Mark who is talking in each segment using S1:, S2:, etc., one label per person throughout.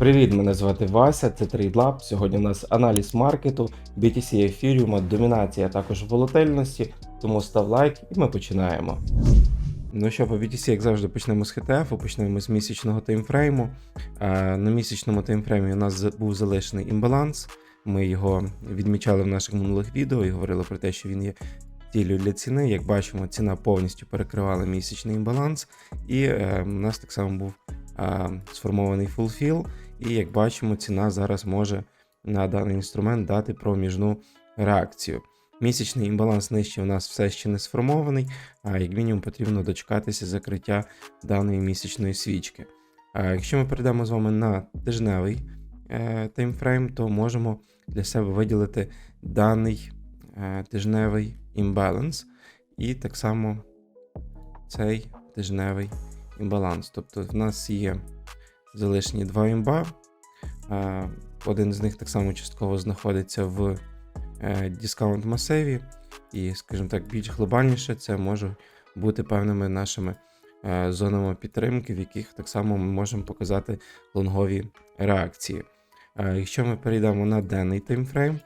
S1: Привіт, мене звати Вася, це TradeLab. Сьогодні у нас аналіз маркету, BTC ефіріума, домінація, а також волатильності. Тому став лайк і ми починаємо. Ну що, по BTC, як завжди, почнемо з HTF, почнемо з місячного таймфрейму. Е, На місячному таймфреймі у нас був залишений імбаланс. Ми його відмічали в наших минулих відео і говорили про те, що він є цілею для ціни. Як бачимо, ціна повністю перекривала місячний імбаланс, і е, у нас так само був е, сформований фулфіл. І як бачимо, ціна зараз може на даний інструмент дати проміжну реакцію. Місячний імбаланс нижче у нас все ще не сформований, а як мінімум потрібно дочекатися закриття даної місячної свічки. Якщо ми перейдемо з вами на тижневий е, таймфрейм, то можемо для себе виділити даний е, тижневий імбаланс і так само цей тижневий імбаланс. Тобто в нас є залишні два імба. Е, Один з них так само частково знаходиться в дискаунт масиві, і, скажімо так, більш глобальніше це може бути певними нашими е, зонами підтримки, в яких так само ми можемо показати лонгові реакції. Е, Якщо ми перейдемо на денний таймфрейм,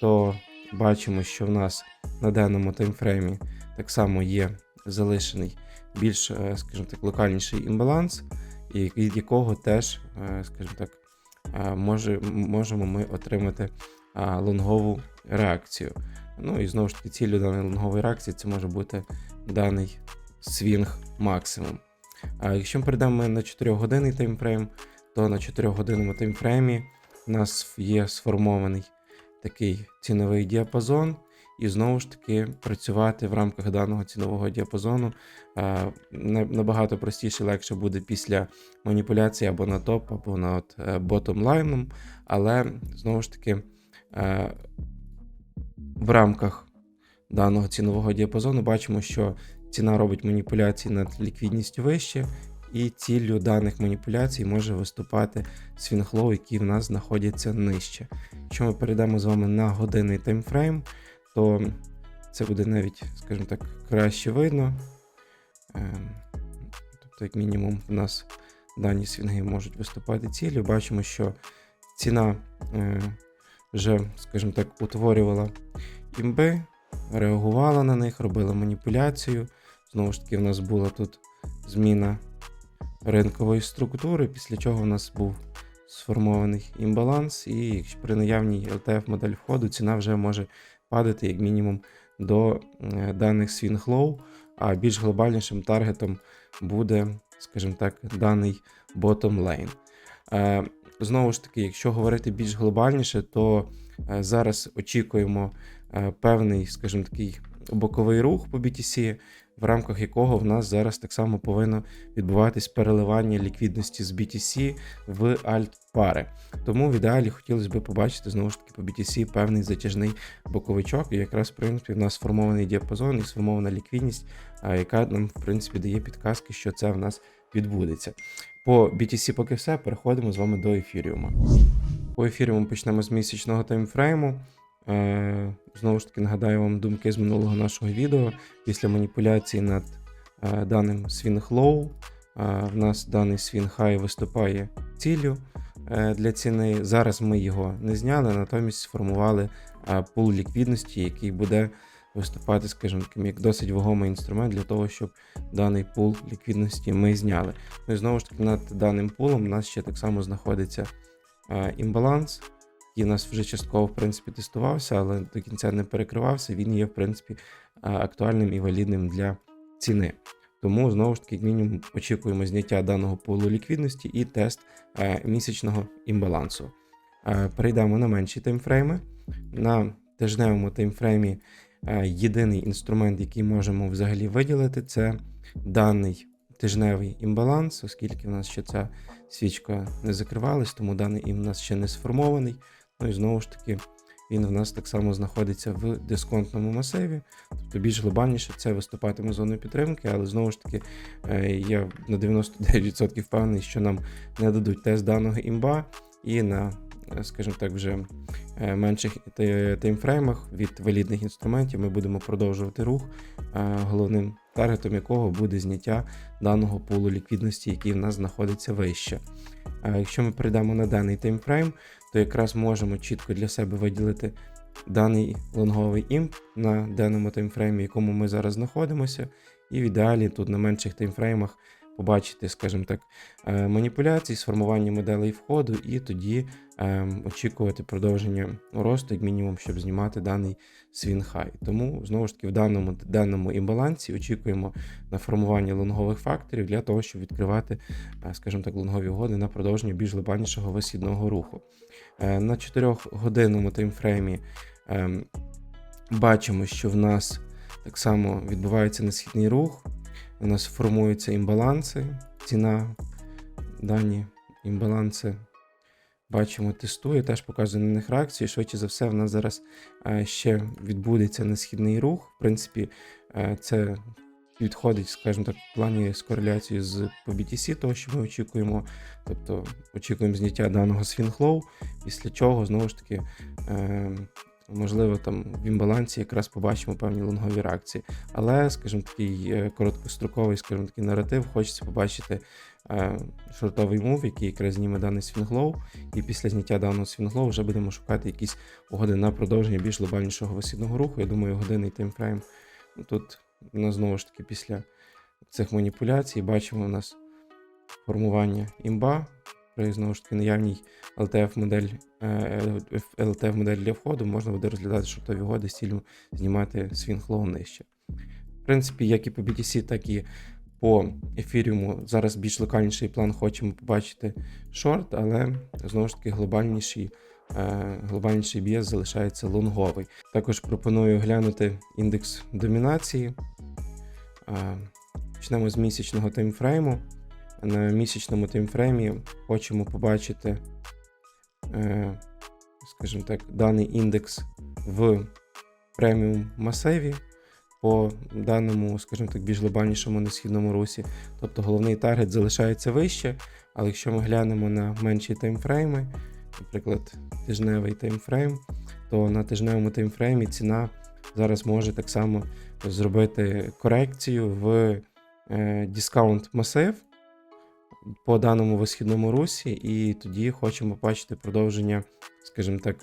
S1: то бачимо, що в нас на денному таймфреймі так само є залишений більш, е, скажімо так, локальніший імбаланс, і від якого теж, е, скажімо так, е, може, можемо ми отримати лонгову реакцію. Ну і знову ж таки, ціллю даної лонгової реакції це може бути даний свінг максимум. А якщо ми перейдемо на 4-годинний таймфрейм, то на 4-годинному таймфреймі у нас є сформований такий ціновий діапазон, і знову ж таки працювати в рамках даного цінового діапазону набагато простіше, легше буде після маніпуляції або на топ, або на от, ботом лайном, але знову ж таки е, в рамках даного цінового діапазону бачимо, що ціна робить маніпуляції над ліквідністю вище, і ціллю даних маніпуляцій може виступати свінглоу, які в нас знаходяться нижче. Якщо ми перейдемо з вами на годинний таймфрейм, то це буде навіть, скажімо так, краще видно. Е, Тобто, як мінімум, в нас дані свінги можуть виступати ціллю. Бачимо, що ціна е, вже, скажімо так, утворювала імби, реагувала на них, робила маніпуляцію. Знову ж таки, в нас була тут зміна ринкової структури, після чого в нас був сформований імбаланс, і при наявній LTF модель входу ціна вже може падати як мінімум до е, даних low, а більш глобальнішим таргетом буде, скажімо так, даний bottom lane. Е, Знову ж таки, якщо говорити більш глобальніше, то е, зараз очікуємо певний, скажімо такий, боковий рух по BTC, в рамках якого в нас зараз так само повинно відбуватись переливання ліквідності з BTC в альт-пари. Тому в ідеалі хотілося б побачити знову ж таки по BTC певний затяжний боковичок, і якраз в принципі в нас сформований діапазон і сформована ліквідність, яка нам в принципі дає підказки, що це в нас відбудеться. По BTC поки все, переходимо з вами до ефіріума. По ефіріуму почнемо з місячного таймфрейму. Е, знову ж таки, нагадаю вам думки з минулого нашого відео. Після маніпуляції над е, даним swing low, е, в нас даний swing high виступає ціллю для ціни. Зараз ми його не зняли, натомість сформували пул ліквідності, який буде виступати, скажімо, як досить вагомий інструмент для того, щоб даний пул ліквідності ми зняли. Ну і знову ж таки, над даним пулом у нас ще так само знаходиться імбаланс, який у нас вже частково в принципі тестувався, але до кінця не перекривався. Він є, в принципі, актуальним і валідним для ціни. Тому знову ж таки, як мінімум, очікуємо зняття даного пулу ліквідності і тест місячного імбалансу. Перейдемо на менші таймфрейми. На тижневому таймфреймі єдиний інструмент, який можемо взагалі виділити, це даний тижневий імбаланс, оскільки в нас ще ця свічка не закривалась, тому даний ім у нас ще не сформований. Ну і знову ж таки, він в нас так само знаходиться в дисконтному масиві. Тобто більш глобальніше це виступатиме зоною підтримки, але знову ж таки, е, я на 99% впевнений, що нам не дадуть тест даного імба, і на, е, скажімо так, вже е, менших таймфреймах від валідних інструментів ми будемо продовжувати рух. Головним таргетом якого буде зняття даного пулу ліквідності, який в нас знаходиться вище. Якщо ми перейдемо на даний таймфрейм, то якраз можемо чітко для себе виділити даний лонговий імп на даному таймфреймі, в якому ми зараз знаходимося, і в ідеалі тут на менших таймфреймах побачити, скажімо так, е, маніпуляції, сформування моделей входу, і тоді е, очікувати продовження росту, як мінімум, щоб знімати даний свінхай. Тому знову ж таки в даному даному імбалансі очікуємо на формування лонгових факторів для того, щоб відкривати, е, скажімо так, лонгові угоди на продовження більш глобальнішого висідного руху. На 4-годинному таймфреймі ем, бачимо, що в нас так само відбувається несхідний рух. У нас формуються імбаланси, ціна, дані імбаланси. Бачимо, тестує, теж показує на них реакцію. Швидше за все, в нас зараз е, ще відбудеться несхідний рух. В принципі, е, це підходить, скажімо так, в плані з кореляцією з по BTC, того, що ми очікуємо. Тобто очікуємо зняття даного свінглоу, після чого знову ж таки. Можливо, там в імбалансі якраз побачимо певні лонгові реакції. Але, скажімо, такий е, короткостроковий, скажімо, такий наратив, хочеться побачити е, шортовий мув, який якраз зніме даний свінглоу, і після зняття даного свінглоу вже будемо шукати якісь угоди на продовження більш глобальнішого висідного руху. Я думаю, годинний таймфрейм. Ну, Тут у нас знову ж таки після цих маніпуляцій бачимо у нас формування імба при знову ж таки наявній LTF-модель LTF-модель для входу можна буде розглядати шортові угоди з ціллю знімати свінг-лоу нижче. В принципі, як і по BTC, так і по ефіріуму зараз більш локальніший план хочемо побачити шорт, але знову ж таки глобальніший. е, Глобальніший біс залишається лонговий. Також пропоную глянути індекс домінації. Е, Почнемо з місячного таймфрейму. На місячному таймфреймі хочемо побачити, е, скажімо так, даний індекс в преміум масиві по даному, скажімо так, більш глобальнішому несхідному русі. Тобто головний таргет залишається вище, але якщо ми глянемо на менші таймфрейми, наприклад, тижневий таймфрейм, то на тижневому таймфреймі ціна зараз може так само зробити корекцію в е, дискаунт масив по даному висхідному русі, і тоді хочемо бачити продовження, скажімо так,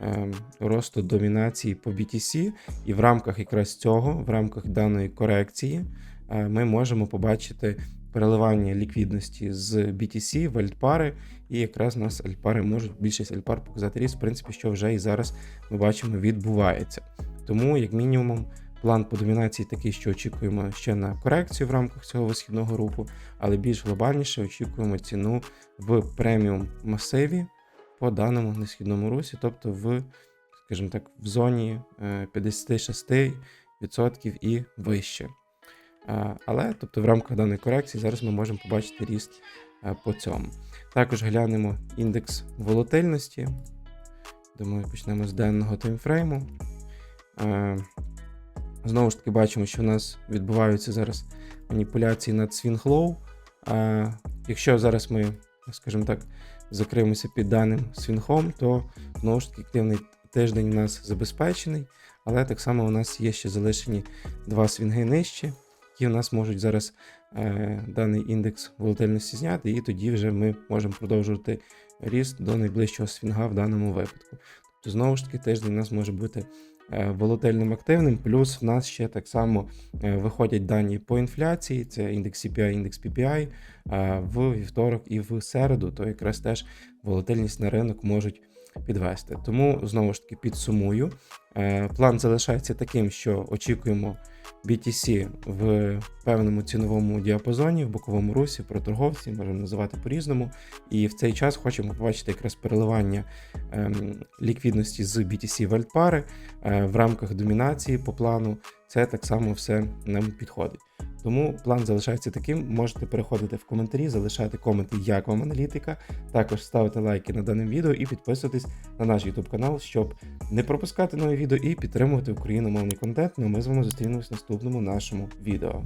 S1: ем, росту домінації по BTC. І в рамках якраз цього, в рамках даної корекції, е, ми можемо побачити переливання ліквідності з BTC в альтпари, і якраз нас альтпари можуть більшість альтпар показати ріст, в принципі, що вже і зараз ми бачимо відбувається. Тому, як мінімум, План по домінації такий, що очікуємо ще на корекцію в рамках цього висхідного руху, але більш глобальніше очікуємо ціну в преміум масиві по даному несхідному русі, тобто в, скажімо так, в зоні е, 56% і вище. Е, Але тобто в рамках даної корекції зараз ми можемо побачити ріст е, по цьому. Також глянемо індекс волатильності. Думаю, почнемо з денного таймфрейму. Знову ж таки, бачимо, що в нас відбуваються зараз маніпуляції над свінглоу. А якщо зараз ми, скажімо так, закриємося під даним свінгом, то знову ж таки активний тиждень у нас забезпечений, але так само у нас є ще залишені два свінги нижче, які у нас можуть зараз е, даний індекс волатильності зняти, і тоді вже ми можемо продовжувати ріст до найближчого свінга в даному випадку. Тобто, знову ж таки, тиждень у нас може бути волатильним активним, плюс в нас ще так само е, виходять дані по інфляції, це індекс CPI, індекс PPI е, в вівторок і в середу, то якраз теж волатильність на ринок можуть підвести. Тому знову ж таки підсумую. Е, План залишається таким, що очікуємо BTC в певному ціновому діапазоні, в боковому русі, про торговці, можемо називати по-різному. І в цей час хочемо побачити якраз переливання ем, ліквідності з BTC в альтпари е, в рамках домінації по плану. Це так само все нам підходить. Тому план залишається таким. Можете переходити в коментарі, залишати коменти, як вам аналітика. Також ставити лайки на даним відео і підписуйтесь на наш YouTube канал, щоб не пропускати нові відео і підтримувати україномовний контент. Ну ми з вами зустрінемось в наступному нашому відео.